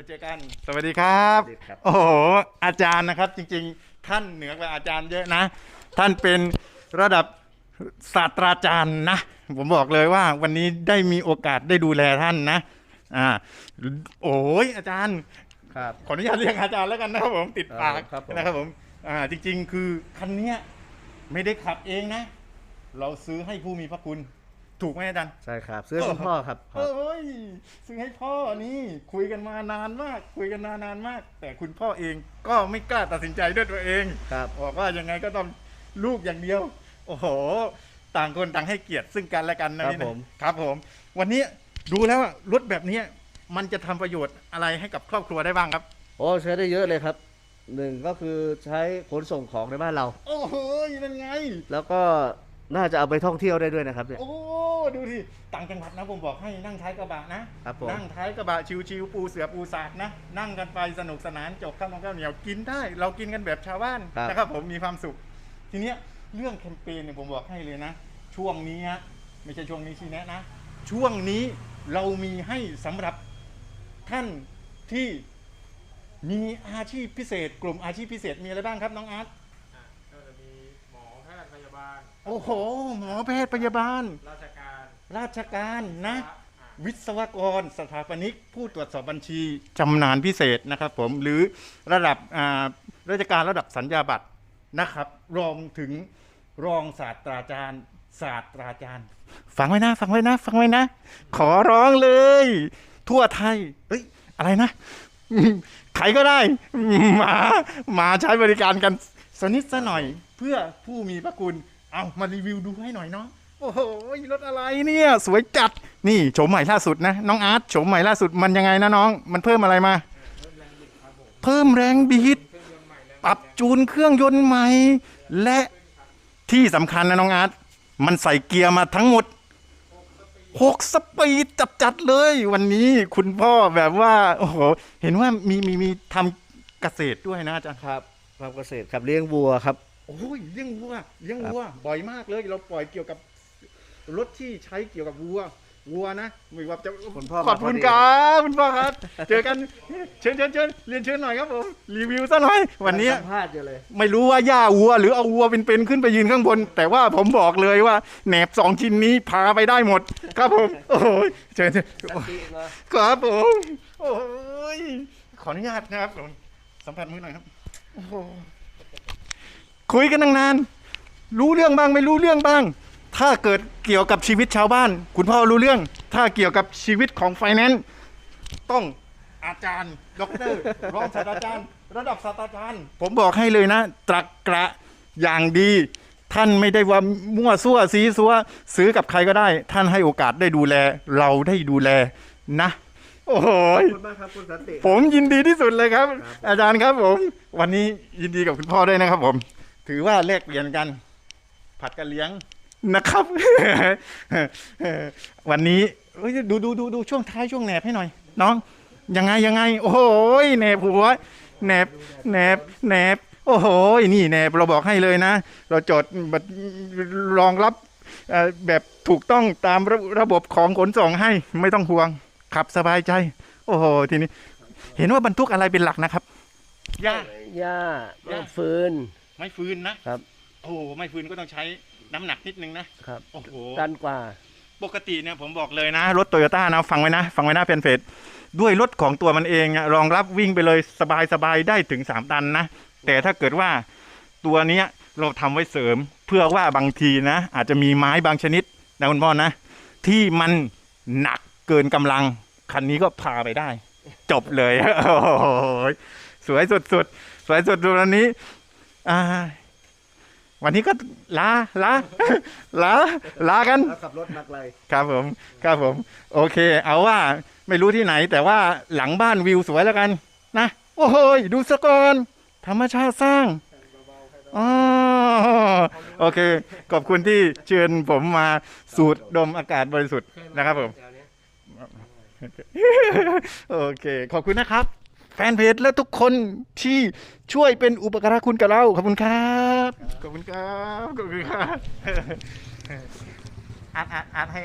มาเจอกัน สวัสดีครับ สวัสดีครับ โอ้โห อาจารย์นะครับ จริงๆ ท่านเหนือกว่าอาจารย์เยอะนะ ท่านเป็นระดับศาสตราจารย์นะ ผมบอกเลยว่าวันนี้ได้มีโอกาสได้ดูแลท่านนะ อ่า โอ้ยอาจารย์ ครับ ขออนุญาตเรียกอาจารย์แล้วกันนะครับผมติดปากครับผม นะครับผม อ่า จริง ๆ คือคันเนี้ยไม่ได้ขับเองนะ เราซื้อให้ผู้มีพระคุณ ถูกไหมอาจารย์ ใช่ครับซื้อให้คุณพ่อครับครับเอ้ยซื้อให้พ่อนี่คุยกันมานานมาก คุยกันมานานมาก แต่คุณพ่อเองก็ไม่กล้าตัดสินใจด้วยตัวเองครับ บอกว่ายังไงก็ต้องลูกอย่างเดียว โอ้โห ต่างคนต่างให้เกียรติซึ่งกันและกันนะครับนี่นะผมครับผม วันนี้ดูแล้วอะรถแบบเนี้ยมันจะทำประโยชน์อะไรให้กับครอบครัวได้บ้างครับ โอ้ใช้ได้เยอะเลยครับหนึ่งก็คือใช้ขนส่งของในบ้านเรา โอ้โหนั่นไง แล้วก็ น่าจะเอาไปท่องเที่ยวได้ด้วยนะครับเนี่ย โอ้ดูดิต่างจังหวัดนะผมบอกให้นั่งท้ายกระบะนะครับผม นั่งท้ายกระบะชิวๆปูเสือปูสากนะ นั่งกันไปสนุกสนานจบข้าวมันข้าวเหนียวกินได้ เรากินกันแบบชาวบ้านนะครับผมมีความสุข ทีเนี้ยเรื่องแคมเปญเนี่ยผมบอกให้เลยนะ ช่วงนี้ฮะไม่ใช่ช่วงนี้ชี้แนะนะ ช่วงนี้เรามีให้สำหรับท่านที่มีอาชีพพิเศษ กลุ่มอาชีพพิเศษมีอะไรบ้างครับน้องอาร์ต อะก็จะมีหมอแพทย์พยาบาล โอ้โห หมอแพทย์พยาบาล ราชการราชการนะอะวิศวกร สถาปนิก ผู้ตรวจสอบบัญชีจำนาญพิเศษนะครับผมหรือระดับอ่าราชการระดับสัญญาบัตรนะครับรวมถึงรองศาสตราจารย์ ศาสตราจารย์ ฟังไว้นะฟังไว้นะฟังไว้นะ ขอร้องเลย ทั่วไทยเอ้ยอะไรนะใครก็ได้มามาใช้บริการกันสกนิดสะหน่อยเพื่อผู้มีพระคุณ เอามารีวิวดูให้หน่อยเนาะโอ้โหรถอะไรเนี่ย สวยจัดนี่โฉมใหม่ล่าสุดนะ น้องอาร์ตโฉมใหม่ล่าสุดมันยังไงนะน้อง มันเพิ่มอะไรมา เพิ่มแรงบิดปรับจูนเครื่องยนต์ใหม่ และที่สำคัญนะน้องอาร์ตมันใส่เกียร์มาทั้งหมดหกสปีดจัดจัดๆเลย วันนี้คุณพ่อแบบว่า โอ้โห เห็นว่ามีมีมีทำเกษตรด้วยนะอาจารย์ครับทำเกษตรครับเลี้ยงวัวครับ โอ้ยเลี้ยงวัวเลี้ยงวัวบ่อยมากเลย เราปล่อยเกี่ยวกับรถที่ใช้เกี่ยวกับวัววัวนะไม่ว่าจะคุณพ่อขอบคุณมาพอดีครับคุณพ่อครับ เจอกันเชิญเชิญเชิญเรียนเชิญหน่อยครับผมรีวิวซะหน่อยวันนี้สัมภาษณ์อยู่เลยไม่รู้ว่าย่าวัว หรือเอาวัวเป็นๆขึ้นไปยืนข้างบน แต่ว่าผมบอกเลยว่าแหนบสองชิ้นนี้พาไปได้หมด ครับผม โอ้ยเชิญเชิญโอ้ยครับผมโอ้ยขออนุญาตนะครับผมสัมผัสมือหน่อยครับโอ้โห คุยกันตั้งนาน รู้เรื่องบ้างไม่รู้เรื่องบ้าง ถ้าเกิดเกี่ยวกับชีวิตชาวบ้าน คุณพ่อรู้เรื่อง ถ้าเกี่ยวกับชีวิตของไฟแนนซ์ต้องอาจารย์ด็อกเตอร์รองศาสตราจารย์ ระดับศาสตราจารย์ ผมบอกให้เลยนะ ตรักกระอย่างดี ท่านไม่ได้ว่ามั่วซั่วซีซัวซื้อกับใครก็ได้ ท่านให้โอกาสได้ดูแล เราได้ดูแลนะ โอ้โหขอบคุณมากครับคุณสันติ ผมยินดีที่สุดเลยครับ อาจารย์ครับผม วันนี้ยินดีกับคุณพ่อด้วยนะครับผม ถือว่าแลกเปลี่ยนกัน ผัดกันเลี้ยงนะครับ วันนี้เอ้ยดูดูดูดูช่วงท้ายช่วงแหนบให้หน่อย น้อง ยังไงยังไง โอ้โหแหนบหัวแหนบแหนบแหนบโอ้โหนี่แหนบเราบอกให้เลยนะ เราจดบัตรรองรับเอ่อแบบถูกต้องตามระระบบของขนส่งให้ไม่ต้องห่วง ขับสบายใจ โอ้โหทีนี้ เห็นว่าบรรทุกอะไรเป็นหลักนะครับย่าหญ้าหญ้าฟืน ไม่ฟืนนะครับ โอ้โหไม่ฟืนก็ต้องใช้น้ำหนักนิดนึงนะครับโอ้โห ตันกว่า ปกติเนี่ยผมบอกเลยนะ รถโตโยต้านะฟังไว้นะ ฟังไว้นะเพนเฟสด้วยรถของตัวมันเองอะรองรับวิ่งไปเลยสบายสบายๆได้ถึง 3 ตันนะ แต่ถ้าเกิดว่าตัวเนี้ยเราทำไว้เสริมเพื่อว่าบางทีนะ อาจจะมีไม้บางชนิดนะคุณพ่อนะ ที่มันหนักเกินกำลัง คันนี้ก็พาไปได้ จบเลย โอ้โหสวยสุดๆสวยสุดๆวันนี้ อ่า วันนี้ก็ลาลาลาลากัน แล้วขับรถมาไกลครับผม ครับผม โอเค เอาว่าไม่รู้ที่ไหน แต่ว่าหลังบ้านวิวสวยแล้วกัน นะ โอ้โหยดูสะก่อน ธรรมชาติสร้างอ๋อโอเค ขอบคุณที่เชิญผมมาสูดดมอากาศบริสุทธิ์นะครับผม โอเค ขอบคุณนะครับแฟนเพจและทุกคนที่ช่วยเป็นอุปการะคุณกับเรา ขอบคุณครับ ขอบคุณครับ ขอบคุณครับอาร์ตอาร์ตอาร์ตให้